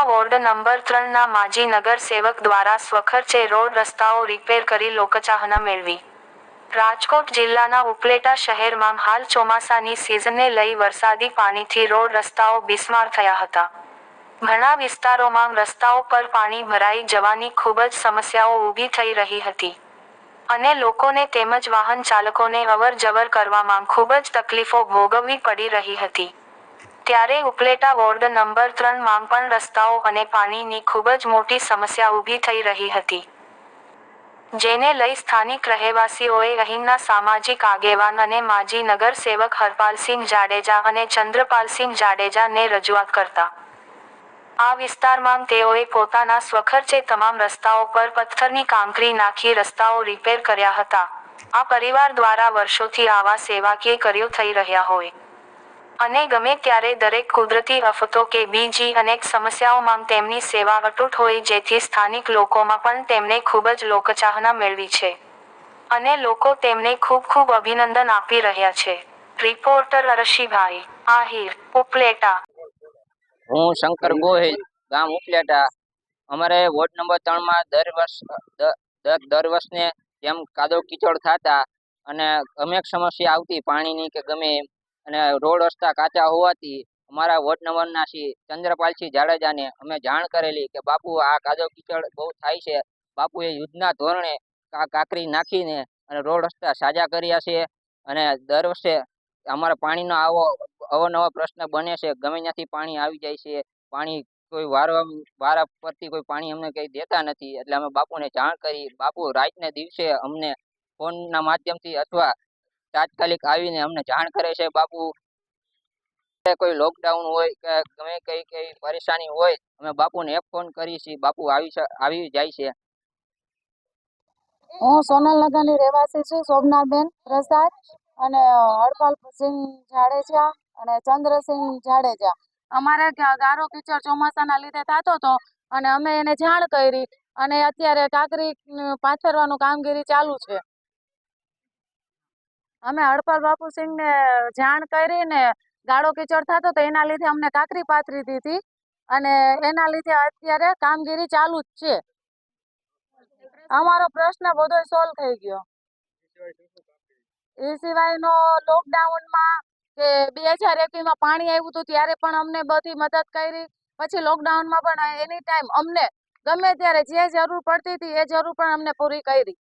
ઉપલેટામાં ward number ત્રણના માજી નગરસેવક દ્વારા સ્વખર્ચે રોડ રસ્તાઓ રિપેર કરી લોકચાહના મેળવી. રાજકોટ જિલ્લાના ઉપલેટા શહેરમાં હાલ ચોમાસાની સિઝનને લઈ વરસાદી પાણીથી રોડ રસ્તાઓ બિસ્માર થયા હતા. ઘણા વિસ્તારોમાં રસ્તાઓ પર પાણી ભરાઈ જવાની ખૂબ જ સમસ્યાઓ ઊભી થઈ રહી હતી. અને લોકોને તેમજ વાહન ચાલકોને અવર જવર કરવામાં ખૂબ જ તકલીફો ભોગવવી પડી રહી હતી. ત્યારે ઉપલેટા વોર્ડ નંબર ત્રણમાં પણ રસ્તાઓ અને પાણીની ખૂબ જ મોટી સમસ્યા ઊભી થઈ રહી હતી. જેને લઈ સ્થાનિક રહેવાસીઓએ અહીંના સામાજિક આગેવાન અને માજી નગરસેવક હરપાલસિંહ જાડેજા અને ચંદ્રપાલસિંહ જાડેજાને રજૂઆત કરતા. આ વિસ્તારમાં તેઓએ પોતાના સ્વખર્ચે તમામ રસ્તાઓ પર પથ્થરની કાંકરી નાખી રસ્તાઓ રિપેર કર્યા હતા. આ પરિવાર દ્વારા વર્ષોથી આવા સેવાકીય કર્યો થઈ રહ્યા હોય. અને ગમે ત્યારે દરેક કુદરતી આફતો કે બીજી અનેક સમસ્યાઓમાં તેમની સેવા અતૂટ હોય જેથી સ્થાનિક લોકોમાં પણ તેમને ખૂબ જ લોકચાહના મેળવી છે. અને લોકો તેમને ખૂબ ખૂબ અભિનંદન આપી રહ્યા છે. રિપોર્ટર અરશીભાઈ આહિર, ઉપલેટા. હું શંકર ગોહિલ, ગામ ઉપલેટા. અમારે વોર્ડ નંબર ત્રણમાં દર વર્ષ દર દર વર્ષને જેમ કાદવ કીચડ થતા અને ગમે સમસ્યા આવતી પાણીની કે ગમે એમ અને રોડ રસ્તા કાચા હોવાથી અમારા વોર્ડ નંબરના શ્રી ચંદ્રપાલસિંહ જાડેજાને અમે જાણ કરેલી કે બાપુ, આ કાદવ કીચડ બહુ થાય છે. બાપુએ યુદ્ધના ધોરણે કાંકરી નાખીને અને રોડ રસ્તા સાજા કર્યા છે અને દર વર્ષે અમારા પાણીનો આવો, અવનવો પ્રશ્ન બને છે. ગમે ત્યાંથી પાણી આવી જાય છે. પાણી કોઈ વારવા, વારા પરથી કોઈ પાણી અમને કંઈ દેતા નથી. એટલે અમે બાપુને જાણ કરી. બાપુ રાતને દિવસે અમને ફોનના માધ્યમથી અથવા તાત્કાલિક આવીને અમને જાણ કરે છે, બાપુ કોઈ લોકડાઉન હોય કે ગમે કઈ કઈ પરેશાની હોય, અમે બાપુને એક ફોન કરી છીએ, બાપુ આવી આવી જાય છે. હું સોનલનગરની રહેવાસી છું શોભનાબેન પ્રસાદ અને હરપાલસિંહ જાડેજા અને ચંદ્રસિંહ જાડેજા. અમારે ગારો કીચડ ચોમાસાના લીધે થતો હતો અને અમે એને જાણ કરી અને અત્યારે કાકરી પાથરવાનું કામગીરી ચાલુ છે. અમે હડપાલ બાપુસિંહ ને જાણ કરીને ગાળો કીચડ થતો તો એના લીધે અમને કાકરી પાથરી દીધી અને એના લીધે અત્યારે કામગીરી ચાલુ જ છે. અમારો પ્રશ્ન બધો સોલ્વ થઈ ગયો. એ સિવાયનો લોકડાઉનમાં કે બે હજાર એકવીસમાં પાણી આવ્યું હતું ત્યારે પણ અમને બધી મદદ કરી. પછી લોકડાઉનમાં પણ એની ટાઈમ અમને ગમે ત્યારે જે જરૂર પડતી હતી એ જરૂર પણ અમને પૂરી કરી.